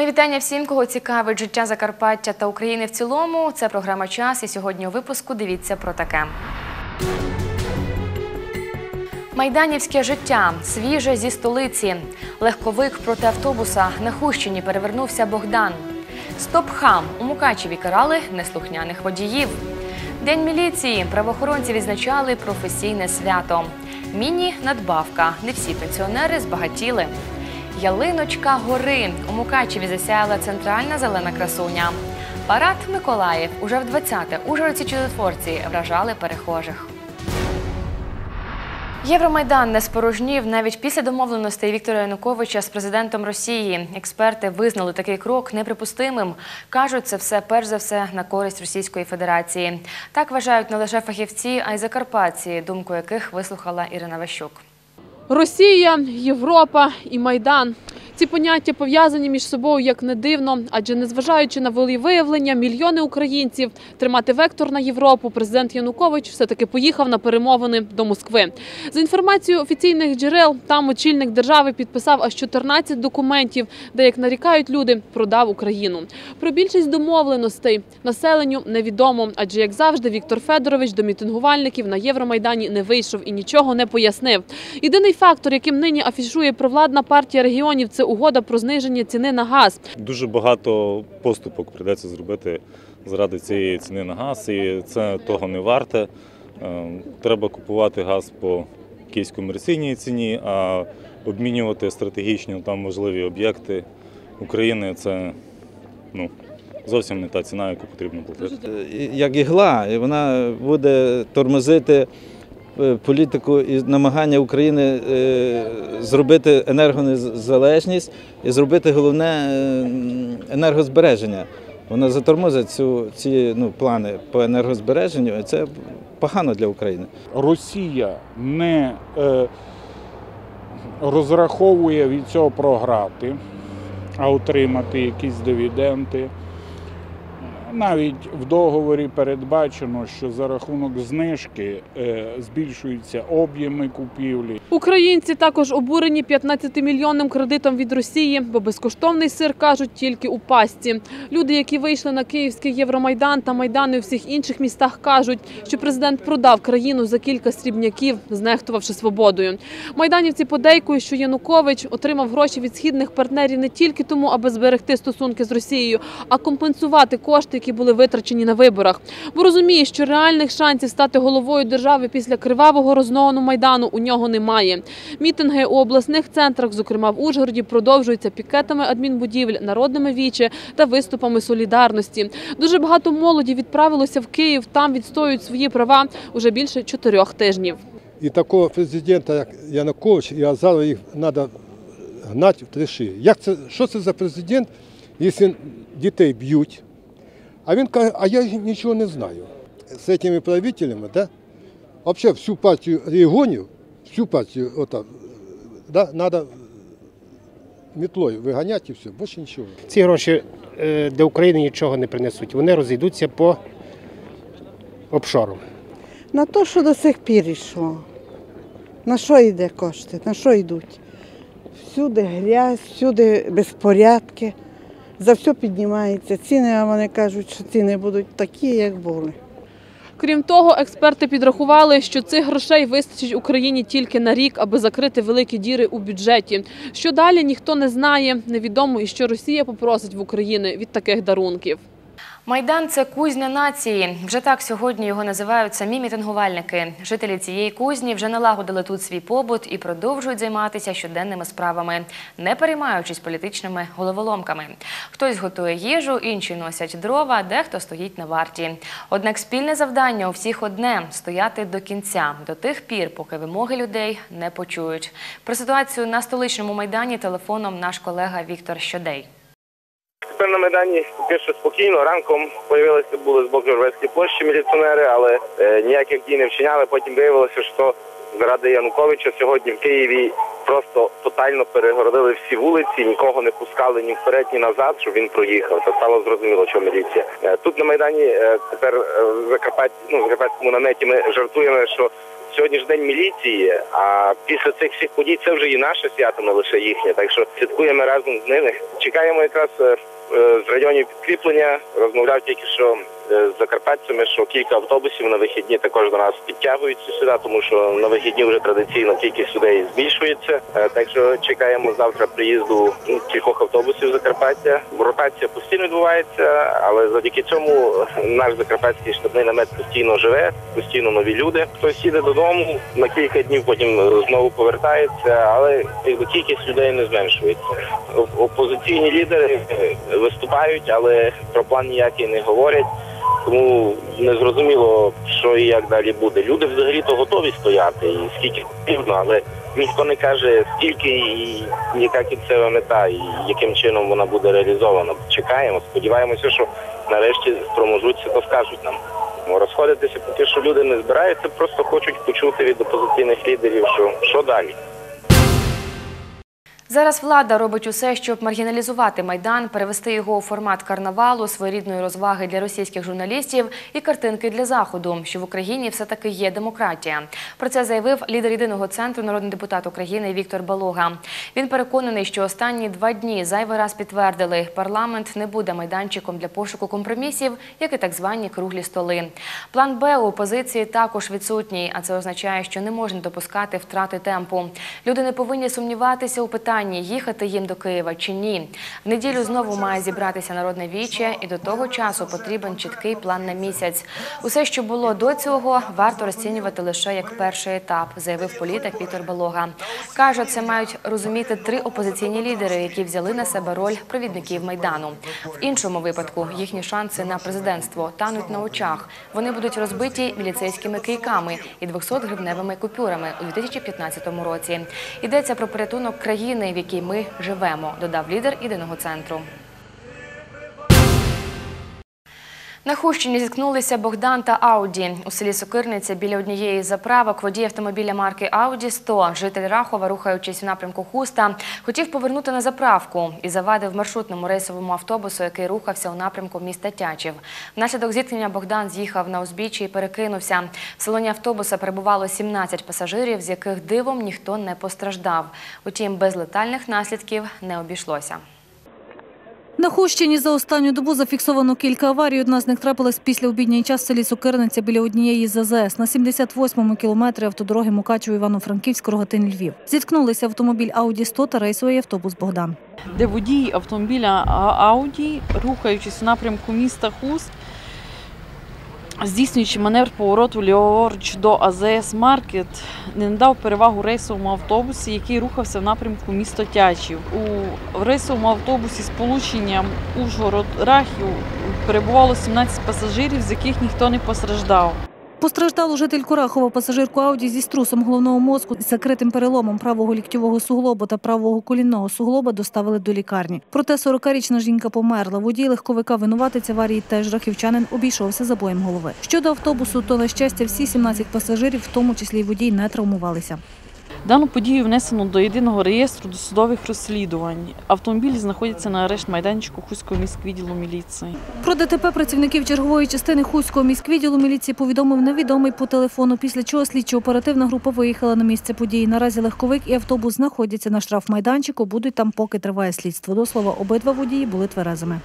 Мої вітання всім, кого цікавить життя Закарпаття та України в цілому. Це програма Час. І сьогодні у випуску дивіться про таке. Майданівське життя свіже зі столиці. Легковик проти автобуса на Хущині перевернувся Богдан. Стоп-хам у Мукачеві карали неслухняних водіїв. День міліції правоохоронці відзначали професійне свято. Міні-надбавка. Не всі пенсіонери збагатіли. Ялиночка гори. У Мукачеві засяяла центральна зелена красуня. Парад Миколаїв уже в 20-те Ужгородці чудотворці вражали перехожих. Євромайдан не спорожнів навіть після домовленостей Віктора Януковича з президентом Росії. Експерти визнали такий крок неприпустимим. кажуть, це все перш за все на користь Російської Федерації. Так вважають не лише фахівці, а й закарпатці, думку яких вислухала Ірина Ващук. Росія, Європа і Майдан. Ці поняття пов'язані між собою як не дивно, адже незважаючи на волевиявлення, мільйони українців тримати вектор на Європу, президент Янукович все-таки поїхав на перемовини до Москви. За інформацією офіційних джерел, там очільник держави підписав аж 14 документів, де, як нарікають люди, продав Україну. Про більшість домовленостей населенню невідомо, адже як завжди, Віктор Федорович до мітингувальників на Євромайдані не вийшов і нічого не пояснив. Єдиний фактор, яким нині афішує провладна партія регіонів, це угода про зниження ціни на газ. Дуже багато поступок прийдеться зробити заради цієї ціни на газ, і це того не варте. Е, Треба купувати газ по якійсь комерційній ціні, а обмінювати стратегічні там можливі об'єкти України це ну, зовсім не та ціна, яку потрібно платити. як ігла, і вона буде тормозити е, політику і намагання України е, зробити енергонезалежність і зробити головне е, енергозбереження. Вона затормозить цю, ці ну, плани по енергозбереженню, і це погано для України. Росія не е, розраховує від цього програти, а отримати якісь дивіденди. Навіть в договорі передбачено, що за рахунок знижки е, збільшуються об'єми купівлі. Українці також обурені 15-мільйонним кредитом від Росії, бо безкоштовний сир кажуть тільки у пастці. Люди, які вийшли на київський Євромайдан та майдани у всіх інших містах, кажуть, що президент продав країну за кілька срібняків, знехтувавши свободою. Майданівці подейкують, що Янукович отримав гроші від східних партнерів не тільки тому, аби зберегти стосунки з Росією, а компенсувати кошти, які були витрачені на виборах. Бо розуміє, що реальних шансів стати головою держави після кривавого розгону майдану у нього немає. Мітинги у обласних центрах, зокрема в Ужгороді, продовжуються пікетами адмінбудівель, народними віче та виступами солідарності. Дуже багато молоді відправилося в Київ. Там відстоюють свої права уже більше чотирьох тижнів. І такого президента, як Янукович і Азарова, їх треба гнати в триші. Як це, що це за президент, якщо дітей б'ють, а він каже, а я нічого не знаю. З цими правителями, да, взагалі всю партію регіонів, всю партію, ота, да, треба метлою виганяти і все, більше нічого. Ці гроші е, для України нічого не принесуть. Вони розійдуться по обшору. На те, що до сих пір йшло. На що йде кошти? На що йдуть? Всюди грязь, всюди безпорядки. За все піднімається ціни, а вони кажуть, що ціни будуть такі, як були. Крім того, експерти підрахували, що цих грошей вистачить Україні тільки на рік, аби закрити великі діри у бюджеті. Що далі ніхто не знає. Невідомо і що Росія попросить в Україні від таких дарунків. Майдан це кузня нації. Вже так сьогодні його називають самі мітингувальники. Жителі цієї кузні вже налагодили тут свій побут і продовжують займатися щоденними справами, не переймаючись політичними головоломками. Хтось готує їжу, інші носять дрова, дехто стоїть на варті. Однак спільне завдання у всіх одне стояти до кінця, до тих пір, поки вимоги людей не почують. Про ситуацію на столичному майдані телефоном наш колега Віктор Щодей. На Майдані що спокійно. Ранком появилися були з боку Жорветської площі міліціонери, але е, ніяких дій не вчиняли. Потім виявилося, що заради Януковича сьогодні в Києві просто тотально перегородили всі вулиці, нікого не пускали ні вперед, ні назад, щоб він проїхав. Це стало зрозуміло, що міліція. Е, Тут на Майдані е, тепер е, в Закарпатті, ну, в Закарпатському наметі ми жартуємо, що Сьогодні ж день міліції, а після цих всіх подій це вже і наше свято, не лише їхнє. Так що святкуємо разом з ними. Чекаємо якраз е, з районів підкріплення. Розмовляв тільки що е, з закарпатцями, що кілька автобусів на вихідні також до нас підтягуються сюди, тому що на вихідні вже традиційно кількість людей збільшується. Е, Так що чекаємо завтра приїзду ну, кількох автобусів Закарпаття. Ротація постійно відбувається, але завдяки цьому наш закарпатський штабний намет постійно живе, постійно нові люди. Хтось їде додому на кілька днів, потім е, знову повертається, але кількість людей не зменшується. Опозиційні лідери е, виступають, але про план ніякий не говорять. Тому не зрозуміло, що і як далі буде. Люди взагалі то готові стояти і скільки потрібно, але ніхто не каже скільки і яка кінцева мета, і яким чином вона буде реалізована. Чекаємо, сподіваємося, що нарешті спроможуться, то скажуть нам. Розходитися поки що люди не збираються, просто хочуть почути від опозиційних лідерів, що, що далі. Зараз влада робить усе, щоб маргіналізувати майдан, перевести його у формат карнавалу, своєрідної розваги для російських журналістів і картинки для заходу, що в Україні все таки є демократія. Про це заявив лідер єдиного центру, народний депутат України Віктор Балога. Він переконаний, що останні два дні зайвий раз підтвердили, парламент не буде майданчиком для пошуку компромісів, як і так звані круглі столи. План Б у опозиції також відсутній, а це означає, що не можна допускати втрати темпу. Люди не повинні сумніватися у питанні, їхати їм до Києва чи ні. В неділю знову має зібратися народне віче, і до того часу потрібен чіткий план на місяць. Усе, що було до цього, варто розцінювати лише як перший етап, заявив політик Віктор Балога. Каже, це мають розуміти три опозиційні лідери, які взяли на себе роль провідників майдану. В іншому випадку їхні шанси на президентство тануть на очах. Вони будуть розбиті міліцейськими кийками і 200-гривневими купюрами у 2015 році. Йдеться про порятунок країни, в якій ми живемо, додав лідер єдиного центру. На Хущині зіткнулися Богдан та Ауді. У селі Сокирниця біля однієї заправок водій автомобіля марки Ауді 100, житель Рахова, рухаючись у напрямку Хуста, хотів повернути на заправку і завадив маршрутному рейсовому автобусу, який рухався у напрямку міста Тячів. Внаслідок зіткнення Богдан з'їхав на узбіччя і перекинувся. В салоні автобуса перебувало 17 пасажирів, з яких дивом ніхто не постраждав. Утім, без летальних наслідків не обійшлося. На Хущині за останню добу зафіксовано кілька аварій. Одна з них трапилась після обідній час в селі Сокирниця біля однієї з. На 78-му кілометрі автодороги Мукачево Івано-Франківськ, Рогатин, Львів. Зіткнулися автомобіль Ауді 100 та рейсовий автобус Богдан. де водій автомобіля Ауді, рухаючись у напрямку міста Хуст, здійснюючи маневр повороту ліворуч до АЗС Маркет, не надав перевагу рейсовому автобусі, який рухався в напрямку міста Тячів. У рейсовому автобусі Сполученням полученням Ужгород-Рахів перебувало 17 пасажирів, з яких ніхто не постраждав. Постраждалу житель Курахова пасажирку Ауді зі струсом головного мозку з закритим переломом правого ліктьового суглобу та правого колінного суглоба доставили до лікарні. Проте 40-річна жінка померла. Водій легковика винуватець аварії теж рахівчанин обійшовся забоєм голови. Щодо автобусу, то на щастя всі 17 пасажирів, в тому числі й водій, не травмувалися. Дану подію внесено до єдиного реєстру досудових розслідувань. Автомобіль знаходиться на арешт майданчику Хуського міськвідділу міліції. Про ДТП працівників чергової частини Хуського міськвідділу міліції повідомив невідомий по телефону, після чого слідчо-оперативна група виїхала на місце події. Наразі легковик і автобус знаходяться на штрафмайданчику, будуть там, поки триває слідство. До слова, обидва водії були тверезими.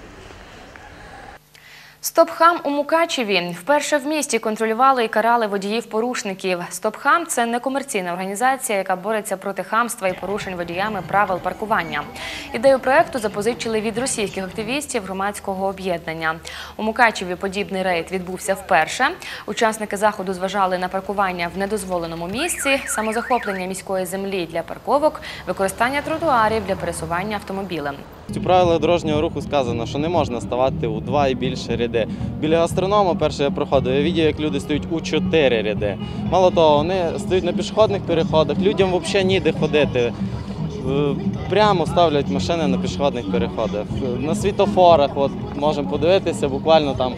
Стопхам у Мукачеві вперше в місті контролювали і карали водіїв-порушників. Стопхам це некомерційна організація, яка бореться проти хамства і порушень водіями правил паркування. Ідею проекту запозичили від російських активістів громадського об'єднання. У Мукачеві подібний рейд відбувся вперше. Учасники заходу зважали на паркування в недозволеному місці, самозахоплення міської землі для парковок, використання тротуарів для пересування автомобілем. У правилах дорожнього руху сказано, що не можна ставати у два і більше ряди. Біля гастронома перше я проходив, я бачив, як люди стоять у чотири ряди. Мало того, вони стоять на пішохідних переходах, людям взагалі ніде ходити. Е, Прямо ставлять машини на пішохідних переходах. На світофорах, от можемо подивитися, буквально там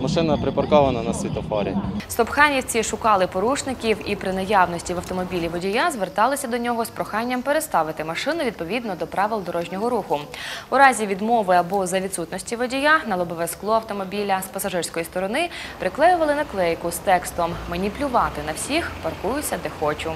машина припаркована на світофорі. Стопханівці шукали порушників і при наявності в автомобілі водія зверталися до нього з проханням переставити машину відповідно до правил дорожнього руху. У разі відмови або за відсутності водія на лобове скло автомобіля з пасажирської сторони приклеювали наклейку з текстом Мені плювати на всіх, паркуюся де хочу.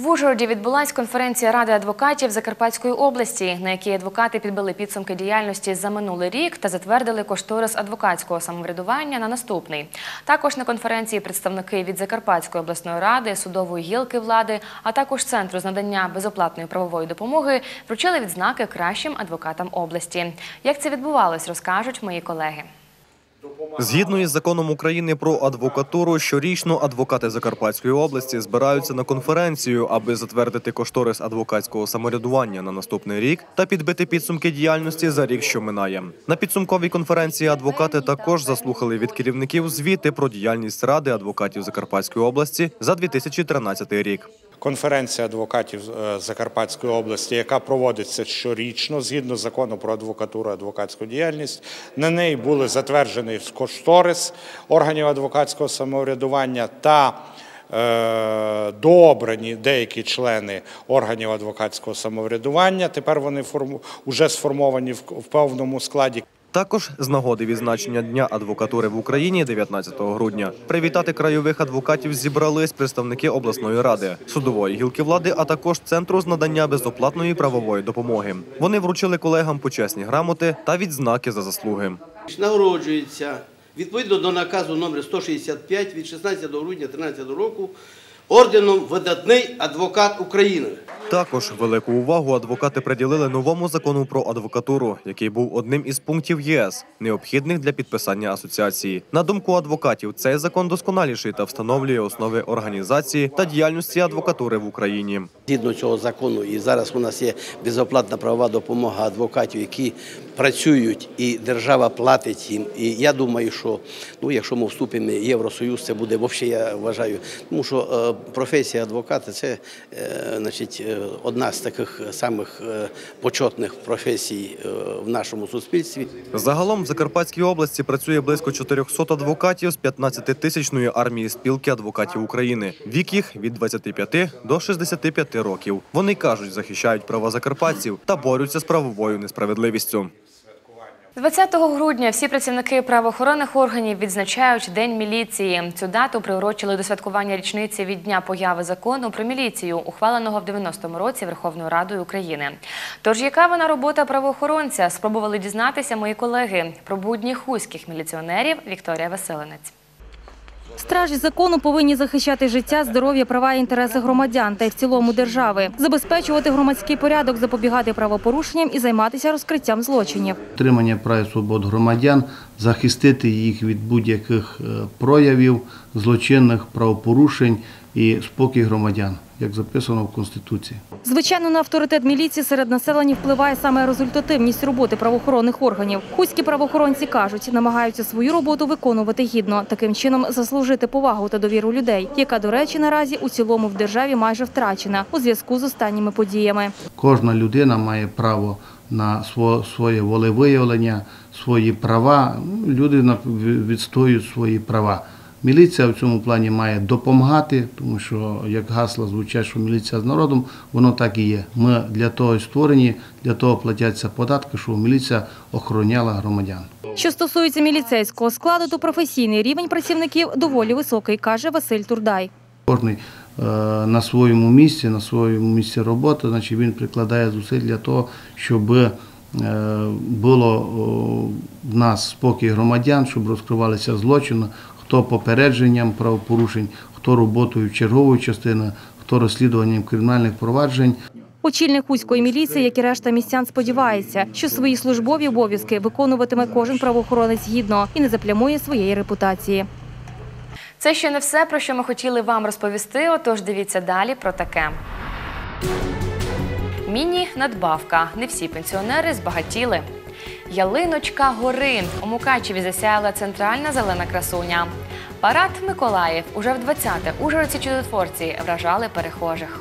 В Ужгороді відбулась конференція Ради адвокатів Закарпатської області, на якій адвокати підбили підсумки діяльності за минулий рік та затвердили кошторис адвокатського самоврядування на наступний. Також на конференції представники від Закарпатської обласної ради, судової гілки влади, а також центру з надання безоплатної правової допомоги вручили відзнаки кращим адвокатам області. Як це відбувалось, розкажуть мої колеги. Згідно із законом України про адвокатуру, щорічно адвокати Закарпатської області збираються на конференцію, аби затвердити кошторис адвокатського самоврядування на наступний рік та підбити підсумки діяльності за рік, що минає. На підсумковій конференції адвокати також заслухали від керівників звіти про діяльність ради адвокатів Закарпатської області за 2013 рік. Конференція адвокатів е, Закарпатської області, яка проводиться щорічно згідно закону про адвокатуру, адвокатську діяльність. На неї були затверджений кошторис органів адвокатського самоврядування та е, дообрані деякі члени органів адвокатського самоврядування. Тепер вони форму, вже сформовані в, певному складі. Також з нагоди відзначення Дня адвокатури в Україні 19 грудня привітати краєвих адвокатів зібрались представники обласної ради, судової гілки влади, а також центру з надання безоплатної правової допомоги. Вони вручили колегам почесні грамоти та відзнаки за заслуги. Нагороджується відповідно до наказу номер 165 від 16 грудня 2013 року орденом Видатний адвокат України. Також велику увагу адвокати приділили новому закону про адвокатуру, який був одним із пунктів ЄС, необхідних для підписання асоціації. На думку адвокатів, цей закон досконаліший та встановлює основи організації та діяльності адвокатури в Україні. Згідно цього закону, і зараз у нас є безоплатна правова допомога адвокатів, які працюють, і держава платить їм. І я думаю, що ну, якщо ми вступимо в Євросоюз, це буде взагалі, я вважаю, тому що е, професія адвоката це е, значить, е, одна з таких самих е, почетних професій в нашому суспільстві. Загалом в Закарпатській області працює близько 400 адвокатів з 15-тисячної армії спілки адвокатів України. Вік їх від 25 до 65 років. Вони кажуть, захищають права закарпатців та борються з правовою несправедливістю. 20 грудня всі працівники правоохоронних органів відзначають День міліції. Цю дату приурочили до святкування річниці від дня появи закону про міліцію, ухваленого в 90-му році Верховною Радою України. Тож, яка вона робота правоохоронця, спробували дізнатися мої колеги про будні хуських міліціонерів Вікторія Василинець. Стражі закону повинні захищати життя, здоров'я, права і інтереси громадян та й в цілому держави, забезпечувати громадський порядок, запобігати правопорушенням і займатися розкриттям злочинів. Отримання прав і свобод громадян, захистити їх від будь-яких е, проявів злочинних правопорушень і спокій громадян, як записано в Конституції. Звичайно, на авторитет міліції серед населення впливає саме результативність роботи правоохоронних органів. Хуські правоохоронці кажуть, намагаються свою роботу виконувати гідно, таким чином заслужити повагу та довіру людей, яка, до речі, наразі у цілому в державі майже втрачена у зв'язку з останніми подіями. Кожна людина має право на сво- своє волевиявлення, свої права. Люди відстоюють свої права. Міліція в цьому плані має допомагати, тому що як гасло звучать, що міліція з народом, воно так і є. Ми для того і створені, для того платяться податки, щоб міліція охороняла громадян. Що стосується міліцейського складу, то професійний рівень працівників доволі високий, каже Василь Турдай. Кожний е, на своєму місці, на своєму місці роботи, значить він прикладає зусиль для того, щоб е, було в нас спокій громадян, щоб розкривалися злочини, хто попередженням правопорушень, хто роботою чергової частини, хто розслідуванням кримінальних проваджень. Очільник Хуської міліції, як і решта містян, сподівається, що свої службові обов'язки виконуватиме кожен правоохоронець гідно і не заплямує своєї репутації. Це ще не все, про що ми хотіли вам розповісти, отож дивіться далі про таке. Міні-надбавка. Не всі пенсіонери збагатіли. Ялиночка гори. У Мукачеві засяяла центральна зелена красуня. Парад Миколаїв уже в 20-те ужгородці чудотворці вражали перехожих.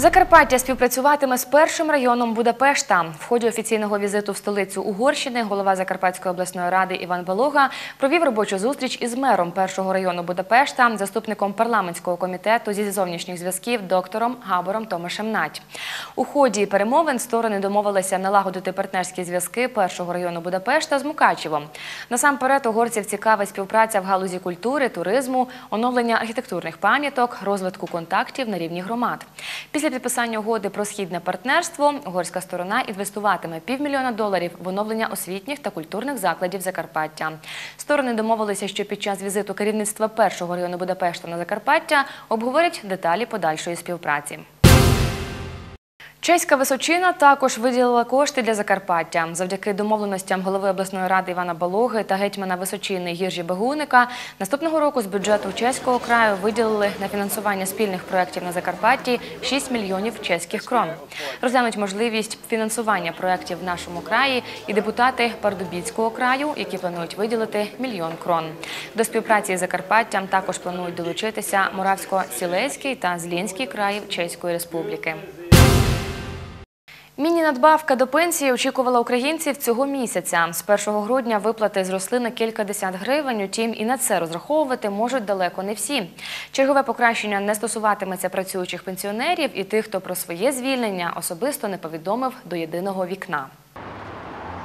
Закарпаття співпрацюватиме з першим районом Будапешта. В ході офіційного візиту в столицю Угорщини голова Закарпатської обласної ради Іван Балога провів робочу зустріч із мером першого району Будапешта, заступником парламентського комітету зі зовнішніх зв'язків доктором Габором Томашем Надь. У ході перемовин сторони домовилися налагодити партнерські зв'язки першого району Будапешта з Мукачевом. Насамперед угорців цікавить співпраця в галузі культури, туризму, оновлення архітектурних пам'яток, розвитку контактів на рівні громад. Після підписання угоди про східне партнерство угорська сторона інвестуватиме півмільйона доларів в оновлення освітніх та культурних закладів Закарпаття. Сторони домовилися, що під час візиту керівництва першого району Будапешта на Закарпаття обговорять деталі подальшої співпраці. Чеська Височина також виділила кошти для Закарпаття. Завдяки домовленостям голови обласної ради Івана Балоги та гетьмана Височини Гіржі Бегуника наступного року з бюджету Чеського краю виділили на фінансування спільних проєктів на Закарпатті 6 мільйонів чеських крон. Розглянуть можливість фінансування проєктів в нашому краї і депутати Пардубіцького краю, які планують виділити мільйон крон. До співпраці з Закарпаттям також планують долучитися Моравсько-Сілеський та Злінський країв Чеської Республіки. Міні-надбавка до пенсії очікувала українців цього місяця. З 1 грудня виплати зросли на кілька десят гривень, утім і на це розраховувати можуть далеко не всі. Чергове покращення не стосуватиметься працюючих пенсіонерів і тих, хто про своє звільнення особисто не повідомив до єдиного вікна.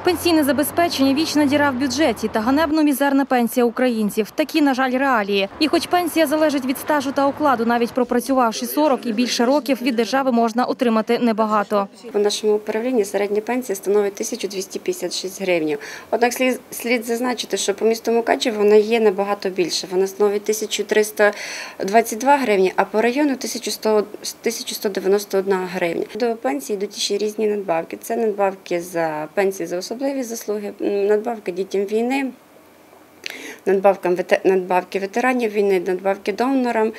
Пенсійне забезпечення, вічна діра в бюджеті та ганебно мізерна пенсія українців. Такі, на жаль, реалії. І хоч пенсія залежить від стажу та окладу, навіть пропрацювавши 40 і більше років, від держави можна отримати небагато. У нашому управлінні середня пенсія становить 1256 гривень. Однак слід, слід зазначити, що по місту Мукачево вона є набагато більше. Вона становить 1322 гривні, а по району 1100, 1191 гривня. До пенсії йдуть ще різні надбавки. Це надбавки за пенсії за особливі заслуги, надбавки дітям війни. Надбавкам надбавки ветеранів війни, надбавки донорам.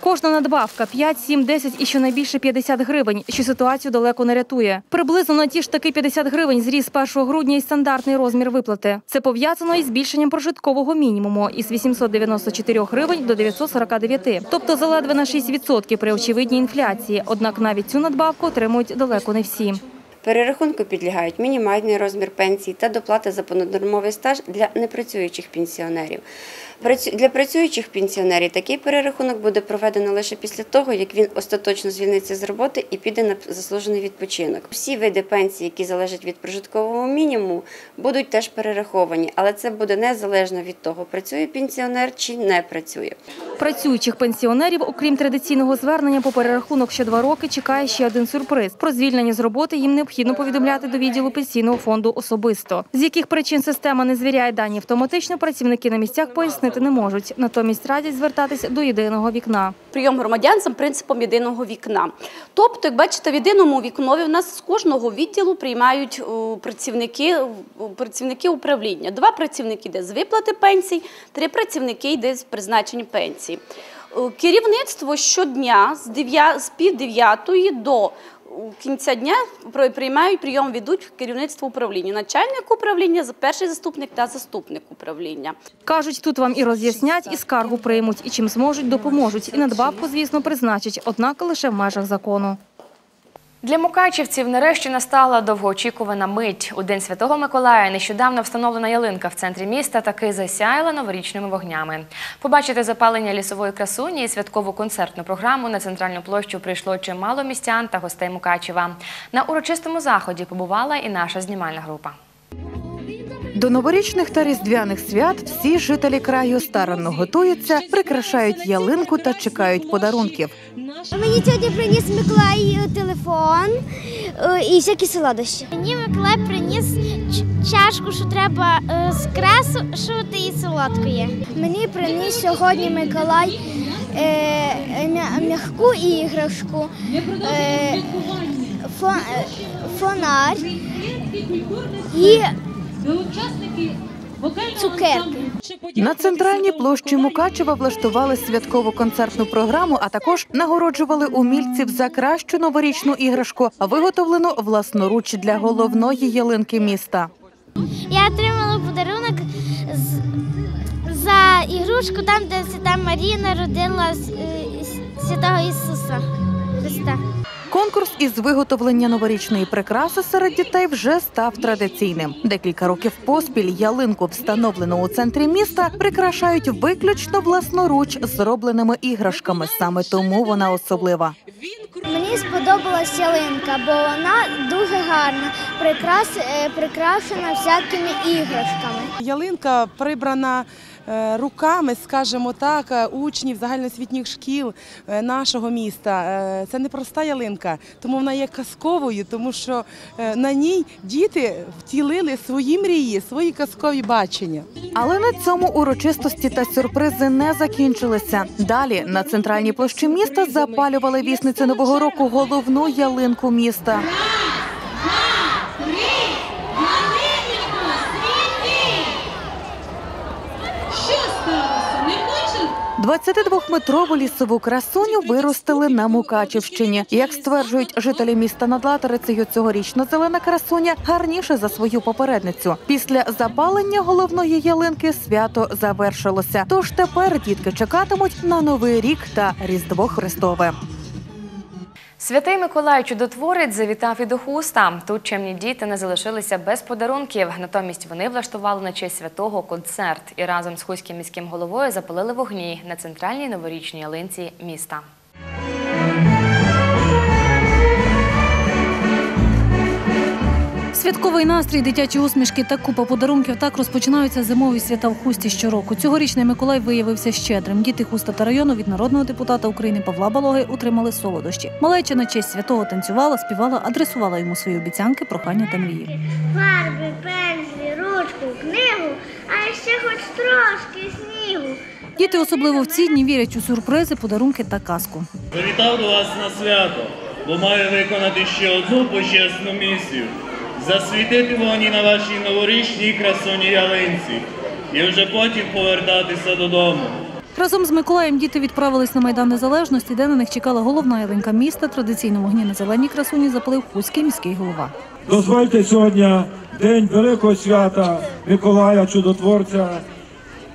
Кожна надбавка 5, 7, 10 і щонайбільше 50 гривень, що ситуацію далеко не рятує. Приблизно на ті ж таки 50 гривень зріс 1 грудня і стандартний розмір виплати. Це пов'язано із збільшенням прожиткового мінімуму із 894 гривень до 949, тобто заледве на 6% при очевидній інфляції. Однак навіть цю надбавку отримують далеко не всі. Перерахунку підлягають мінімальний розмір пенсії та доплати за понаднормовий стаж для непрацюючих пенсіонерів. Для працюючих пенсіонерів такий перерахунок буде проведено лише після того, як він остаточно звільниться з роботи і піде на заслужений відпочинок. Всі види пенсії, які залежать від прожиткового мінімуму, будуть теж перераховані, але це буде незалежно від того, працює пенсіонер чи не працює. Працюючих пенсіонерів, окрім традиційного звернення по перерахунок ще два роки, чекає ще один сюрприз. Про звільнення з роботи їм необхідно повідомляти до відділу пенсійного фонду особисто. З яких причин система не звіряє дані автоматично, працівники на місцях пояснити не можуть. Натомість радять звертатись до єдиного вікна. Прийом громадян за принципом єдиного вікна. Тобто, як бачите, в єдиному вікнові у нас з кожного відділу приймають працівники, працівники управління. Два працівники йде з виплати пенсій, три працівники йде з призначення пенсій. Керівництво щодня з 9, пів дев'ятої до кінця дня приймають прийом, ведуть керівництво управління, начальник управління, перший заступник та заступник управління. Кажуть, тут вам і роз'яснять, і скаргу приймуть, і чим зможуть, допоможуть. І надбавку, звісно, призначать, однак лише в межах закону. Для мукачівців нарешті настала довгоочікувана мить. У День Святого Миколая нещодавно встановлена ялинка в центрі міста таки засяяла новорічними вогнями. Побачити запалення лісової красуні і святкову концертну програму на центральну площу прийшло чимало містян та гостей Мукачева. На урочистому заході побувала і наша знімальна група. До новорічних та різдвяних свят всі жителі краю старанно готуються, прикрашають ялинку та чекають подарунків. Мені сьогодні приніс Миколай телефон і всякі солодощі. Мені Миколай приніс чашку, що треба скреслити і солодкої. Мені приніс сьогодні Миколай м'яку іграшку, фонарь і Цукерки. На центральній площі Мукачева влаштували святкову концертну програму, а також нагороджували умільців за кращу новорічну іграшку, виготовлену власноруч для головної ялинки міста. Я отримала подарунок за ігрушку, там де Свята Марія народила Святого Ісуса Христа. Конкурс із виготовлення новорічної прикраси серед дітей вже став традиційним. Декілька років поспіль ялинку, встановлену у центрі міста, прикрашають виключно власноруч зробленими іграшками. Саме тому вона особлива. Мені сподобалась ялинка, бо вона дуже гарна, прикрас, е, прикрашена всякими іграшками. Ялинка прибрана руками, скажімо так, е, учнів загальноосвітніх шкіл е, нашого міста. Е, Це не проста ялинка, тому вона є казковою, тому що е, на ній діти втілили свої мрії, свої казкові бачення. Але на цьому урочистості та сюрпризи не закінчилися. Далі на центральній площі міста запалювали вісниці нового року головну ялинку міста. 22-метрову лісову красуню виростили на Мукачівщині. Як стверджують жителі міста над Латерицею, цьогорічна зелена красуня гарніше за свою попередницю. Після запалення головної ялинки свято завершилося. Тож тепер дітки чекатимуть на новий рік та Різдво Христове. Святий Миколай Чудотворець завітав і до хуста. Тут чемні діти не залишилися без подарунків. Натомість вони влаштували на честь святого концерт і разом з хуським міським головою запалили вогні на центральній новорічній ялинці міста. Святковий настрій, дитячі усмішки та купа подарунків так розпочинаються зимові свята в хусті щороку. Цьогорічний Миколай виявився щедрим. Діти хуста та району від народного депутата України Павла Балоги отримали солодощі. Малеча на честь святого танцювала, співала, адресувала йому свої обіцянки, прохання та мрії. Фарби, пензлі, ручку, книгу, а ще хоч трошки снігу. Діти особливо в ці дні вірять у сюрпризи, подарунки та казку. Завітав до вас на свято, бо маю виконати ще одну почесну місію засвітити вогні на вашій новорічній красуній ялинці і вже потім повертатися додому. Разом з Миколаєм діти відправились на Майдан Незалежності, де на них чекала головна ялинка міста. Традиційно вогні на зеленій красуні запалив Хуський міський голова. Дозвольте сьогодні день великого свята Миколая Чудотворця.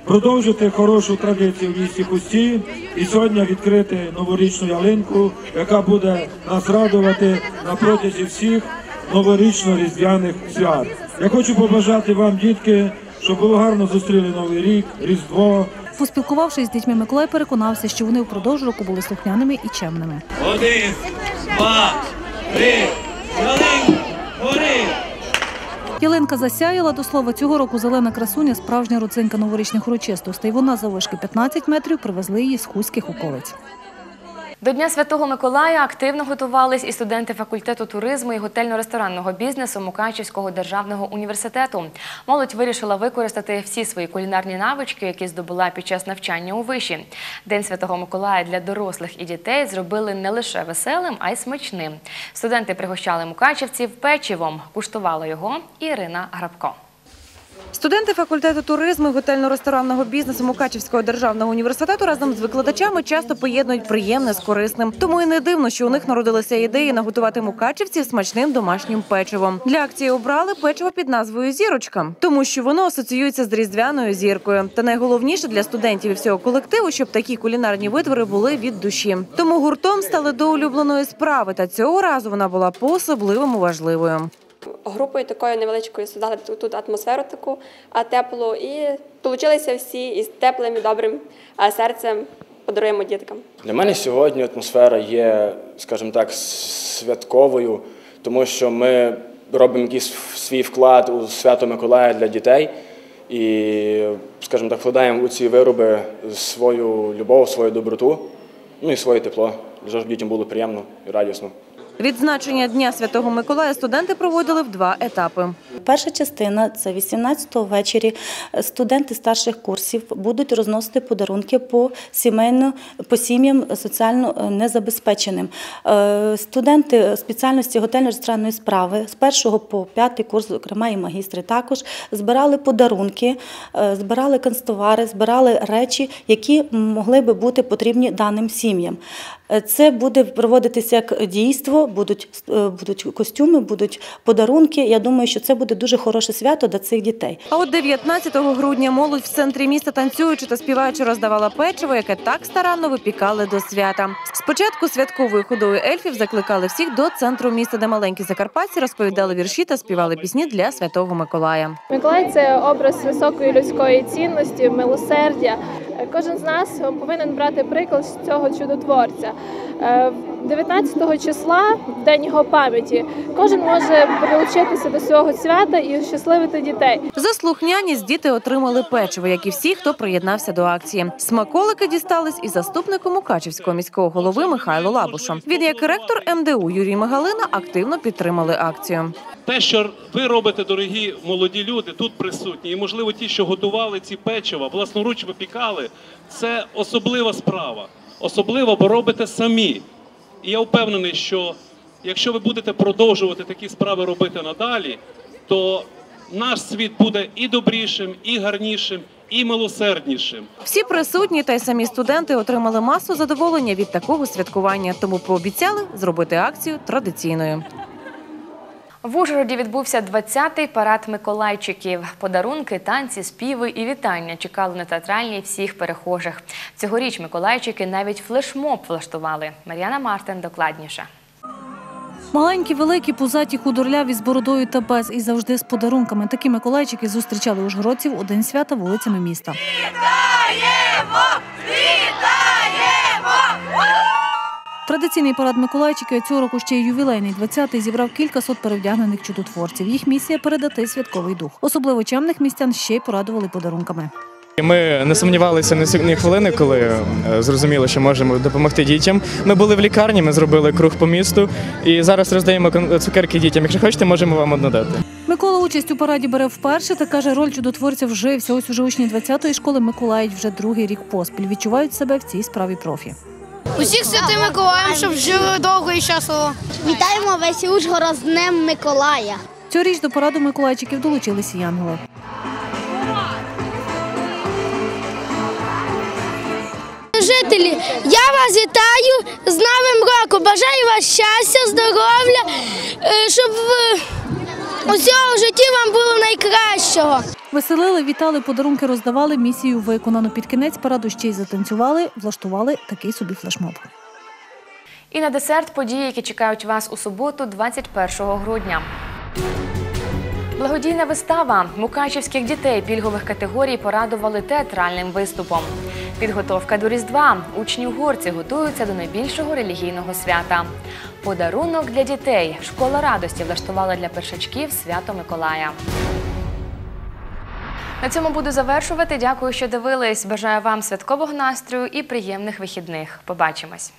Продовжити хорошу традицію в місті Хусті і сьогодні відкрити новорічну ялинку, яка буде нас радувати на протязі всіх новорічно-різдвяних свят. Я хочу побажати вам, дітки, щоб ви гарно зустріли новий рік, різдво. Поспілкувавшись з дітьми, Миколай переконався, що вони впродовж року були слухняними і чемними. Один, два, три, ялинка, гори! Ялинка засяяла до слова цього року зелена красуня, справжня родзинка новорічних урочистостей. Вона завишки 15 метрів привезли її з хуських околиць. До Дня Святого Миколая активно готувались і студенти факультету туризму і готельно-ресторанного бізнесу Мукачівського державного університету. Молодь вирішила використати всі свої кулінарні навички, які здобула під час навчання у виші. День Святого Миколая для дорослих і дітей зробили не лише веселим, а й смачним. Студенти пригощали мукачівців печивом. Куштувала його Ірина Грабко. Студенти факультету туризму і готельно-ресторанного бізнесу Мукачівського державного університету разом з викладачами часто поєднують приємне з корисним. Тому і не дивно, що у них народилися ідеї наготувати мукачівців смачним домашнім печивом. Для акції обрали печиво під назвою Зірочка, тому що воно асоціюється з різдвяною зіркою. Та найголовніше для студентів і всього колективу, щоб такі кулінарні витвори були від душі. Тому гуртом стали до улюбленої справи. Та цього разу вона була по особливому важливою. Групою такою невеличкою создали тут, атмосферу таку теплу і долучилися всі із теплим і добрим серцем подаруємо діткам. Для мене сьогодні атмосфера є, скажімо так, святковою, тому що ми робимо якийсь свій вклад у свято Миколая для дітей і, скажімо так, вкладаємо у ці вироби свою любов, свою доброту, ну і своє тепло, щоб дітям було приємно і радісно. Відзначення Дня Святого Миколая студенти проводили в два етапи. Перша частина це 18-го ввечері. Студенти старших курсів будуть розносити подарунки по сімейно по сім'ям соціально незабезпеченим. Е, Студенти спеціальності готельно-ресторанної справи з першого по п'ятий курс, зокрема і магістри, також збирали подарунки, е, збирали канцтовари, збирали речі, які могли би бути потрібні даним сім'ям. Е, Це буде проводитися як дійство будуть, е, будуть костюми, будуть подарунки. Я думаю, що це буде дуже хороше свято для цих дітей. А от 19 грудня молодь в центрі міста танцюючи та співаючи роздавала печиво, яке так старанно випікали до свята. Спочатку святковою ходою ельфів закликали всіх до центру міста, де маленькі закарпатці розповідали вірші та співали пісні для святого Миколая. Миколай це образ високої людської цінності, милосердя. Е, Кожен з нас повинен брати приклад з цього чудотворця. Е, 19 числа, в день його пам'яті, кожен може долучитися до цього свята і щасливити дітей. За слухняність діти отримали печиво, як і всі, хто приєднався до акції. Смаколики дістались і заступнику Мукачівського міського голови Михайлу Лабушу. Він, як ректор МДУ Юрій Магалина, активно підтримали акцію. Те, що ви робите, дорогі молоді люди, тут присутні, і можливо ті, що готували ці печива, власноруч випікали, це особлива справа. Особливо, бо робите самі. І я впевнений, що якщо ви будете продовжувати такі справи робити надалі, то наш світ буде і добрішим, і гарнішим, і милосерднішим. Всі присутні та й самі студенти отримали масу задоволення від такого святкування, тому пообіцяли зробити акцію традиційною. В Ужгороді відбувся 20-й парад Миколайчиків. Подарунки, танці, співи і вітання чекали на театральні всіх перехожих. Цьогоріч Миколайчики навіть флешмоб влаштували. Мар'яна Мартин докладніше. Маленькі, великі, пузаті, худорляві з бородою та без і завжди з подарунками. Такі миколайчики зустрічали ужгородців у день свята вулицями міста. Традиційний парад Миколайчиків цього року ще й ювілейний 20-й зібрав кількасот перевдягнених чудотворців. Їх місія передати святковий дух. Особливо чемних містян ще й порадували подарунками. Ми не сумнівалися ні сек- хвилини, коли е, зрозуміли, що можемо допомогти дітям. Ми були в лікарні, ми зробили круг по місту і зараз роздаємо цукерки дітям. Якщо хочете, можемо вам одну дати. Микола участь у параді бере вперше та каже, роль чудотворця вжився. Ось уже учні 20-ї школи Миколаїв вже другий рік поспіль. Відчувають себе в цій справі профі. Усіх святим Миколаєм, щоб жили довго і щасливо. Вітаємо весь Ужгород з Днем Миколая. Цьогоріч до параду Миколайчиків долучилися янголи. Жителі, я вас вітаю з Новим роком. Бажаю вас щастя, здоров'я, е, щоб усього в житті вам було найкращого. Веселили, вітали, подарунки роздавали, місію виконано. Під кінець параду ще й затанцювали, влаштували такий собі флешмоб. І на десерт події, які чекають вас у суботу, 21 грудня. Благодійна вистава мукачівських дітей пільгових категорій порадували театральним виступом. Підготовка до Різдва. Учні угорці готуються до найбільшого релігійного свята. Подарунок для дітей. Школа радості влаштувала для першачків свято Миколая. На цьому буду завершувати. Дякую, що дивились. Бажаю вам святкового настрою і приємних вихідних. Побачимось.